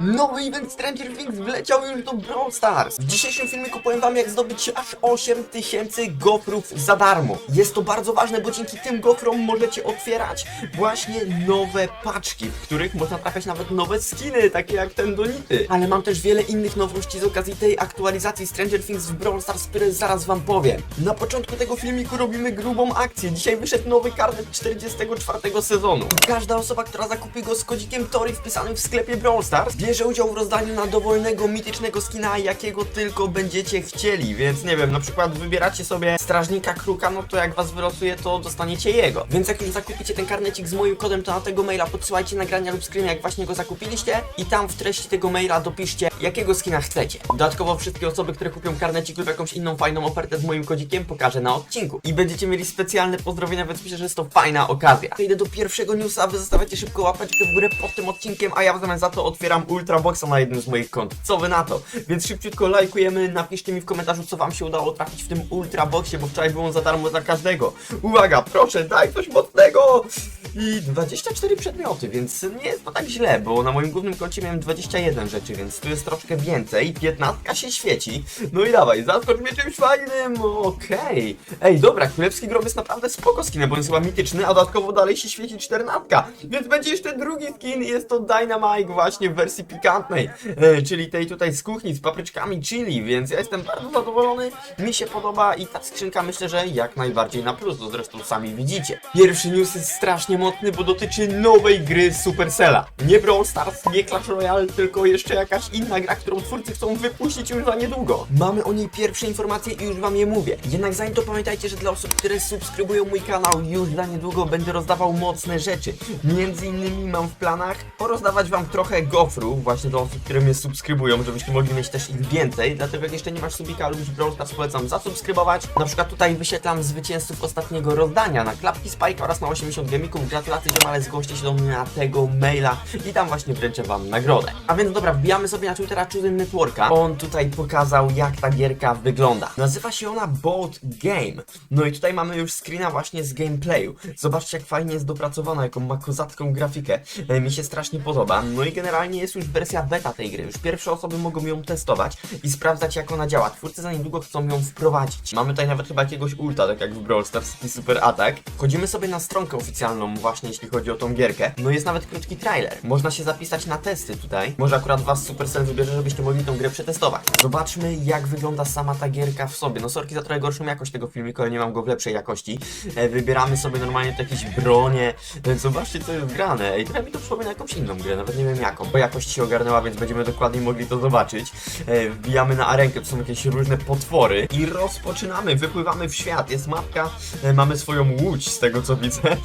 Nowy event Stranger Things wleciał już do Brawl Stars. W dzisiejszym filmiku powiem wam jak zdobyć aż 8000 gofrów za darmo. Jest to bardzo ważne, bo dzięki tym gofrom możecie otwierać właśnie nowe paczki, w których można trafiać nawet nowe skiny, takie jak ten Donity. Ale mam też wiele innych nowości z okazji tej aktualizacji Stranger Things w Brawl Stars, które zaraz wam powiem. Na początku tego filmiku robimy grubą akcję. Dzisiaj wyszedł nowy karnet 44 sezonu. Każda osoba, która zakupi go z kodzikiem Tori wpisanym w sklepie Brawl Stars, bierze udział w rozdaniu na dowolnego mitycznego skina, jakiego tylko będziecie chcieli. Więc nie wiem, na przykład wybieracie sobie strażnika kruka, no to jak was wylosuje, to dostaniecie jego. Więc jak już zakupicie ten karnecik z moim kodem, to na tego maila podsyłajcie nagrania lub screen, jak właśnie go zakupiliście i tam w treści tego maila dopiszcie, jakiego skina chcecie. Dodatkowo wszystkie osoby, które kupią karnecik lub jakąś inną fajną ofertę z moim kodzikiem, pokażę na odcinku. I będziecie mieli specjalne pozdrowienia, więc myślę, że jest to fajna okazja. Przejdę do pierwszego newsa, wy zostawiacie szybko łapeczkę w górę pod tym odcinkiem, a ja w zamian za to otwieram Ultra Boxa na jednym z moich kont. Co wy na to? Więc szybciutko lajkujemy, napiszcie mi w komentarzu, co wam się udało trafić w tym Ultra Boxie, bo wczoraj było on za darmo dla każdego. Uwaga, proszę, daj coś mocnego! I 24 przedmioty, więc nie jest to tak źle, bo na moim głównym koncie miałem 21 rzeczy, więc tu jest troszkę więcej. 15 się świeci. No i dawaj, zaskocz mnie czymś fajnym. Okej. Ej, dobra, królewski grob jest naprawdę spoko skinem, bo jest chyba mityczny, a dodatkowo dalej się świeci 14. Więc będzie jeszcze drugi skin, jest to Dynamite właśnie w wersji pikantnej, e, czyli tej tutaj z kuchni z papryczkami chili, więc ja jestem bardzo zadowolony, mi się podoba i ta skrzynka myślę, że jak najbardziej na plus, to zresztą sami widzicie. Pierwszy news jest strasznie mocny, bo dotyczy nowej gry Supercella. Nie Brawl Stars, nie Clash Royale, tylko jeszcze jakaś inna gra, którą twórcy chcą wypuścić już za niedługo. Mamy o niej pierwsze informacje i już wam je mówię. Jednak zanim to pamiętajcie, że dla osób, które subskrybują mój kanał, już za niedługo będę rozdawał mocne rzeczy. Między innymi mam w planach porozdawać wam trochę gofrów, właśnie dla osób, które mnie subskrybują, żebyście mogli mieć też ich więcej. Dlatego jak jeszcze nie masz subika lub Brawl Stars, polecam zasubskrybować. Na przykład tutaj wyświetlam zwycięzców ostatniego rozdania na klapki Spike oraz na 80 gemików. Gratulacje, ziomale, zgłoście się do mnie na tego maila i tam właśnie wręczę wam nagrodę. A więc dobra, wbijamy sobie na Choosing Networka. On tutaj pokazał, jak ta gierka wygląda. Nazywa się ona Boat Game. No i tutaj mamy już screena właśnie z gameplayu. Zobaczcie, jak fajnie jest dopracowana, jaką ma kozacką grafikę. E, mi się strasznie podoba. No i generalnie jest już wersja beta tej gry. Już pierwsze osoby mogą ją testować i sprawdzać, jak ona działa. Twórcy za niedługo chcą ją wprowadzić. Mamy tutaj nawet chyba jakiegoś ulta, tak jak w Brawl Stars, taki super atak. Wchodzimy sobie na stronkę oficjalną właśnie, jeśli chodzi o tą gierkę. No jest nawet krótki trailer. Można się zapisać na testy tutaj. Może akurat was Supercell wybierze, żebyście mogli tą grę przetestować. Zobaczmy, jak wygląda sama ta gierka w sobie. No sorki za trochę gorszą jakość tego filmiku, ale nie mam go w lepszej jakości. E, wybieramy sobie normalnie te jakieś bronie. E, zobaczcie, co jest grane. Ej, trochę mi to przypomina jakąś inną grę, nawet nie wiem jaką. Bo jakość się ogarnęła, więc będziemy dokładniej mogli to zobaczyć. E, wbijamy na arenkę, to są jakieś różne potwory. I rozpoczynamy, wypływamy w świat. Jest mapka, mamy swoją łódź, z tego co widzę.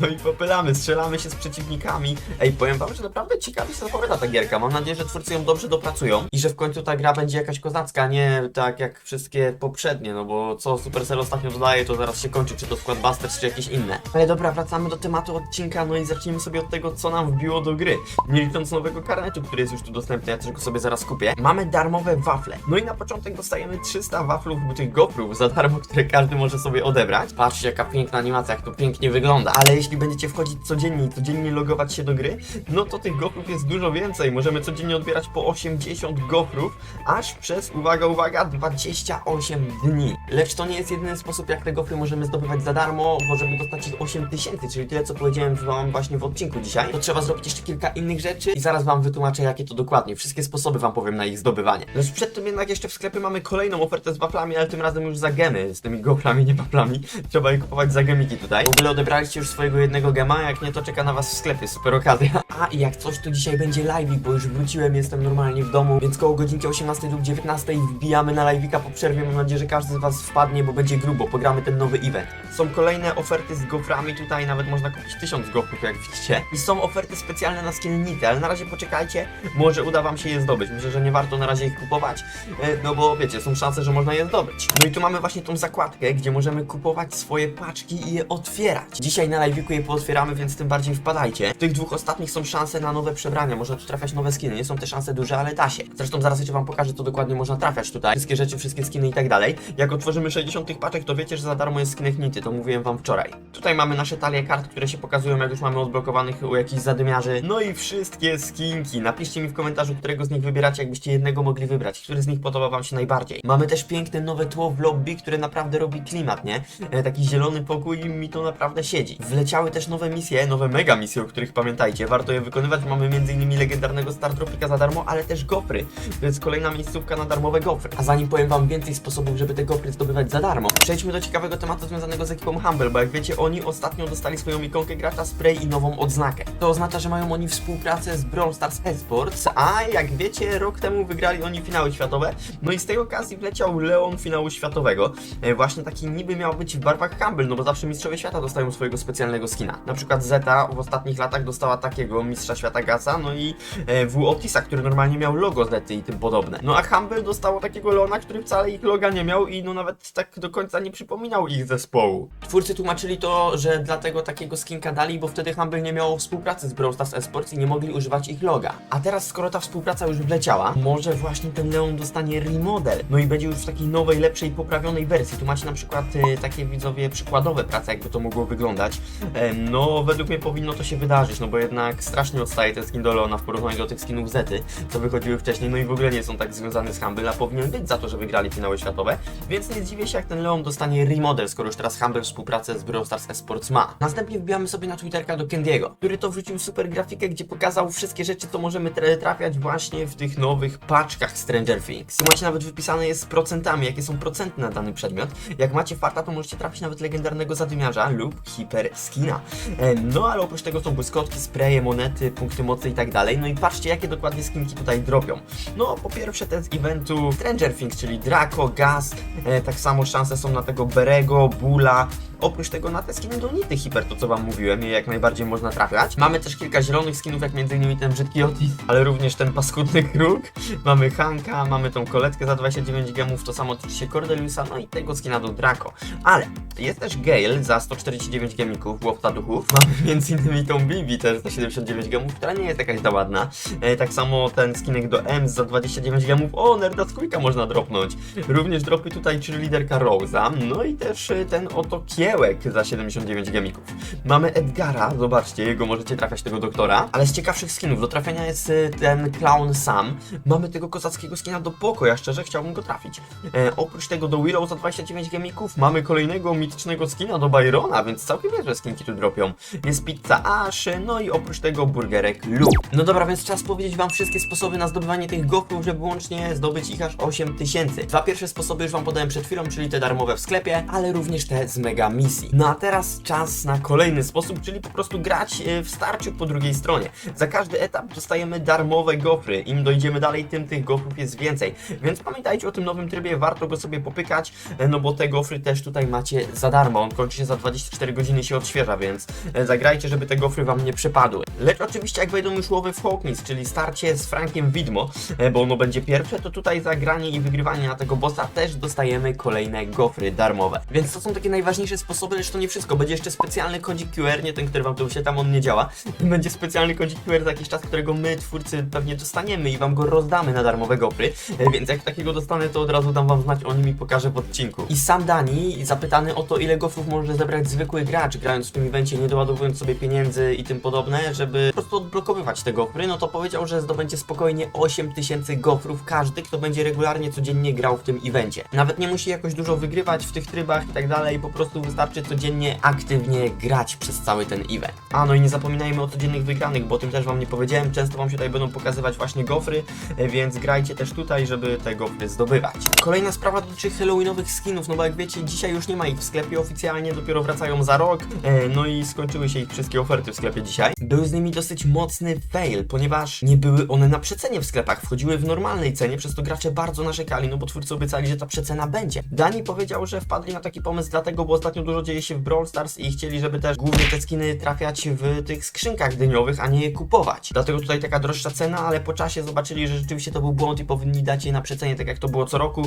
No i popylamy, strzelamy się z przeciwnikami. Ej, powiem wam, że naprawdę ciekawie się zapowiada ta gierka. Mam nadzieję, że twórcy ją dobrze dopracują i że w końcu ta gra będzie jakaś kozacka, nie tak jak wszystkie poprzednie, no bo co Supercell ostatnio dodaje, to zaraz się kończy, czy to Squad Busters, czy jakieś inne. Ale dobra, wracamy do tematu odcinka, no i zacznijmy sobie od tego, co nam wbiło do gry. Nie licząc nowego karnetu, który jest już tu dostępny, ja też go sobie zaraz kupię. Mamy darmowe wafle. No i na początek dostajemy 300 waflów, tych gofrów za darmo, które każdy może sobie odebrać. Patrzcie, jaka piękna animacja, jak to pięknie wygląda. Ale jeśli będziecie wchodzić codziennie i codziennie logować się do gry, no to tych gofrów jest dużo więcej. Możemy codziennie odbierać po 80 gofrów, aż przez, uwaga, uwaga, 28 dni. Lecz to nie jest jedyny sposób, jak te gofry możemy zdobywać za darmo, bo żeby dostać ich 8000, czyli tyle, co powiedziałem wam właśnie w odcinku dzisiaj, to trzeba zrobić jeszcze kilka innych rzeczy i zaraz wam wytłumaczę, jakie to dokładnie. Wszystkie sposoby wam powiem na ich zdobywanie. Lecz przed tym jednak jeszcze w sklepie mamy kolejną ofertę z waflami, ale tym razem już za gemy, z tymi goframi, nie waflami. Trzeba je kupować za gemiki tutaj. W ogóle odebraliście już swojego jednego gema, jak nie, to czeka na was w sklepie, super okazja. A i jak coś, to dzisiaj będzie live'ik, bo już wróciłem, jestem normalnie w domu, więc koło godzinki 18 lub 19 wbijamy na live'ika po przerwie. Mam nadzieję, że każdy z was wpadnie, bo będzie grubo, pogramy ten nowy event. Są kolejne oferty z goframi, tutaj nawet można kupić 1000 gofrów, jak widzicie. I są oferty specjalne na skinnity, ale na razie poczekajcie, może uda wam się je zdobyć. Myślę, że nie warto na razie ich kupować, e, no bo wiecie, są szanse, że można je zdobyć. No i tu mamy właśnie tą zakładkę, gdzie możemy kupować swoje paczki i je otwierać. Dzisiaj na live'iku je pootwieramy, więc tym bardziej wpadajcie. W tych dwóch ostatnich są szanse na nowe przebrania, można tu trafiać nowe skiny, nie są te szanse duże, ale da się. Zresztą zaraz jeszcze wam pokażę, co dokładnie można trafiać tutaj. Wszystkie rzeczy, wszystkie skiny i tak dalej. Jak otworzymy 60 tych paczek, to wiecie, że za darmo jest skinek Nity, to mówiłem wam wczoraj. Tutaj mamy nasze talie kart, które się pokazują, jak już mamy odblokowanych u jakichś zadymiarzy. No i wszystkie skinki. Napiszcie mi w komentarzu, którego z nich wybieracie, jakbyście jednego mogli wybrać. Który z nich podoba wam się najbardziej. Mamy też piękne nowe tło w lobby, które naprawdę robi klimat, nie? E, taki zielony pokój i mi to naprawdę siedzi. Wleciały też nowe misje, nowe mega misje, o których pamiętajcie. Warto je wykonywać. Mamy m.in. legendarnego Star Tropika za darmo, ale też gofry. Jest kolejna miejscówka na darmowe gofry. A zanim powiem wam więcej sposobów, żeby te gofry zdobywać za darmo, przejdźmy do ciekawego tematu związanego z ekipą Humble, bo jak wiecie, oni ostatnio dostali swoją ikonkę gracza spray i nową odznakę. To oznacza, że mają oni współpracę z Brawl Stars Esports, a jak wiecie, rok temu wygrali oni finały światowe. No i z tej okazji wleciał Leon finału światowego. E, właśnie taki niby miał być w barwach Humble, no bo zawsze mistrzowie świata dostają swojego specjalnego skina. Na przykład Zeta w ostatnich latach dostała takiego mistrza świata Gasa, no i e, W Otisa, który normalnie miał logo Zety i tym podobne. No a Humble dostało takiego Leona, który wcale ich loga nie miał i no nawet tak do końca nie przypominał ich zespołu. Twórcy tłumaczyli to, że dlatego takiego skinka dali, bo wtedy Humble nie miało współpracy z Brawl Stars Esports i nie mogli używać ich loga. A teraz, skoro ta współpraca już wleciała, może właśnie ten Leon dostanie remodel. No i będzie już w takiej nowej, lepszej, poprawionej wersji. Tu macie na przykład e, takie widzowie przykładowe prace, jakby to mogło wyglądać. Em, no, według mnie powinno to się wydarzyć, no bo jednak strasznie odstaje ten skin do Leona w porównaniu do tych skinów Zety, co wychodziły wcześniej, no i w ogóle nie są tak związane z Humble, a powinien być za to, że wygrali finały światowe, więc nie zdziwię się, jak ten Leon dostanie remodel, skoro już teraz Humble współpracę z Brawl Stars Esports ma. Następnie wbijamy sobie na Twitterka do Kendiego, który to wrzucił super grafikę, gdzie pokazał wszystkie rzeczy, co możemy tra- trafiać właśnie w tych nowych paczkach Stranger Things. Tu macie nawet wypisane jest z procentami, jakie są procenty na dany przedmiot. Jak macie farta, to możecie trafić nawet legendarnego zadymiarza lub hiper skina. E, No ale oprócz tego są błyskotki, spreje, monety, punkty mocy i tak dalej. No i patrzcie, jakie dokładnie skinki tutaj dropią. No, po pierwsze ten z eventu Stranger Things, czyli Draco, Gas, e, tak samo szanse są na tego Berego, Bula, Oprócz tego na te skiny do Nity Hiper, to co wam mówiłem, je jak najbardziej można trafiać. Mamy też kilka zielonych skinów, jak m.in. ten brzydki Otis, ale również ten paskudny kruk. Mamy Hanka, mamy tą koletkę za 29 gemów, to samo tyczy Cordeliusa, no i tego skina do Draco. Ale jest też Gale za 149 gemików, łowca duchów. Mamy m.in. tą Bibi też za 79 gemów, która nie jest jakaś za ładna. E, tak samo ten skinek do M za 29 gemów. O, Nerda Squeaka można dropnąć. Również dropy tutaj, czyli liderka Rosa. No i też e, ten oto kiełek za 79 gemików. Mamy Edgara, zobaczcie, jego możecie trafiać tego doktora. Ale z ciekawszych skinów do trafienia jest e, ten clown sam. Mamy tego kozackiego skina do Poko, ja szczerze chciałbym go trafić. E, oprócz tego do Willow za 29 gemików mamy kolejnego mitycznego skina do Byrona, więc całkiem niezłe skinki tu dropią. Jest pizza Ash, no i oprócz tego burgerek Lu. No dobra, więc czas powiedzieć wam wszystkie sposoby na zdobywanie tych gofrów, żeby łącznie zdobyć ich aż 8000. Dwa pierwsze sposoby już wam podałem przed chwilą, czyli te darmowe w sklepie, ale również te z mega misji. No a teraz czas na kolejny sposób, czyli po prostu grać e, w starciu po drugiej stronie. Za każdy etap dostajemy darmowe gofry. Im dojdziemy dalej, tym tych gofrów jest więcej. Więc pamiętajcie o tym nowym trybie, warto go sobie popykać, e, no bo te gofry też tutaj macie za darmo. On kończy się za 24 godziny się odświeża, więc e, zagrajcie, żeby te gofry wam nie przepadły. Lecz oczywiście jak wejdą już łowy w Hawkins, czyli starcie z Frankiem Widmo, bo ono będzie pierwsze, to tutaj za granie i wygrywanie na tego bossa też dostajemy kolejne gofry darmowe. Więc to są takie najważniejsze sposoby, lecz to nie wszystko. Będzie jeszcze specjalny kodzik QR, nie ten, który wam tu wyświetlam, on nie działa. Będzie specjalny kodzik QR za jakiś czas, którego my, twórcy, pewnie dostaniemy i wam go rozdamy na darmowe gofry. E, Więc jak takiego dostanę, to od razu dam wam znać o nim i pokażę w odcinku. I sam Dani, zapytany o to, ile gofrów może zebrać zwykły gracz, grając w tym evencie, nie doładowując sobie pieniędzy i tym podobne, żeby po prostu odblokowywać te gofry, no to powiedział, że zdobędzie spokojnie 8000 gofrów każdy, kto będzie regularnie codziennie grał w tym evencie. Nawet nie musi jakoś dużo wygrywać w tych trybach i tak dalej, po prostu wystarczy codziennie aktywnie grać przez cały ten event. A no i nie zapominajmy o codziennych wygranych, bo o tym też wam nie powiedziałem, często wam się tutaj będą pokazywać właśnie gofry, e, więc grajcie też tutaj, żeby te gofry zdobywać. Kolejna sprawa dotyczy halloweenowych skinów, no bo jak wiecie, dzisiaj już nie ma ich w sklepie oficjalnie, dopiero wracają za rok, e, no i skończyły się ich wszystkie oferty w sklepie dzisiaj. Był z nimi dosyć mocny fail, ponieważ nie były one na przecenie w sklepach, wchodziły w normalnej cenie, przez to gracze bardzo narzekali, no bo twórcy obiecali, że ta przecena będzie. Dani powiedział, że wpadli na taki pomysł dlatego, bo ostatnio ostatnio dużo dzieje się w Brawl Stars i chcieli, żeby też głównie te skiny trafiać w tych skrzynkach dyniowych, a nie je kupować. Dlatego tutaj taka droższa cena, ale po czasie zobaczyli, że rzeczywiście to był błąd i powinni dać je na przecenie, tak jak to było co roku.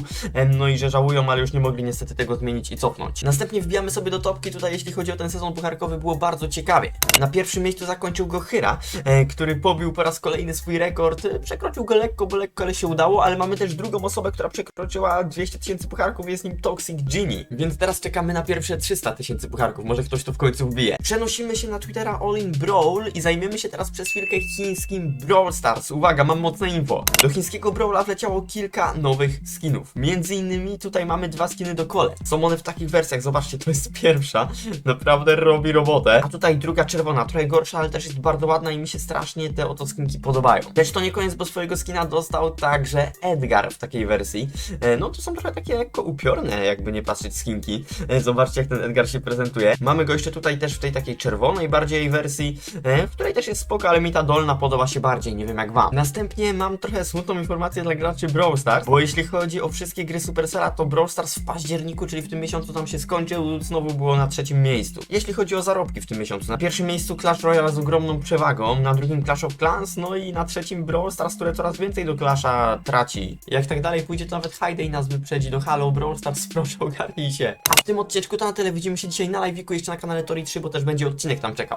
No i że żałują, ale już nie mogli niestety tego zmienić i cofnąć. Następnie wbijamy sobie do topki. Tutaj, jeśli chodzi o ten sezon pucharkowy, było bardzo ciekawie. Na pierwszym miejscu zakończył go Hyra, e, który pobił po raz kolejny swój rekord. E, Przekroczył go lekko, bo lekko, ale się udało, ale mamy też drugą osobę, która przekroczyła 200 tysięcy pucharków, jest nim Toxic Genie. Więc teraz czekamy na pierwsze 300 tysięcy pucharków, może ktoś to w końcu wbije. Przenosimy się na Twittera All in Brawl i zajmiemy się teraz przez chwilkę chińskim Brawl Stars. Uwaga, mam mocne info. Do chińskiego Brawla wleciało kilka nowych skinów. Między innymi tutaj mamy dwa skiny do kole. Są one w takich wersjach, zobaczcie, to jest pierwsza. Naprawdę robi robotę. A tutaj druga czerwona, trochę gorsza, ale też jest bardzo ładna i mi się strasznie te oto skinki podobają. Lecz to nie koniec, bo swojego skina dostał także Edgar w takiej wersji. E, No to są trochę takie lekko upiorne, jakby nie patrzeć skinki. E, Zobaczcie jak ten Edgar się prezentuje. Mamy go jeszcze tutaj też w tej takiej czerwonej bardziej wersji, e, w której też jest spoko, ale mi ta dolna podoba się bardziej, nie wiem jak wam. Następnie mam trochę smutną informację dla graczy Brawl Stars, bo jeśli chodzi o wszystkie gry Supercella, to Brawl Stars w październiku, czyli w tym miesiącu tam się skończył, znowu było na trzecim miejscu. Jeśli chodzi o zarobki w tym miesiącu, na pierwszym miejscu Clash Royale z ogromną przewagą, na drugim Clash of Clans, no i na trzecim Brawl Stars, które coraz więcej do Clasha traci. Jak tak dalej pójdzie, to nawet Hayday nas wyprzedzi do Halo Brawl Stars, proszę ogarnij się. A w tym odcieczku to na tyle, widzimy się dzisiaj na live'iku, jeszcze na kanale Tori 3, bo też będzie odcinek tam czekał.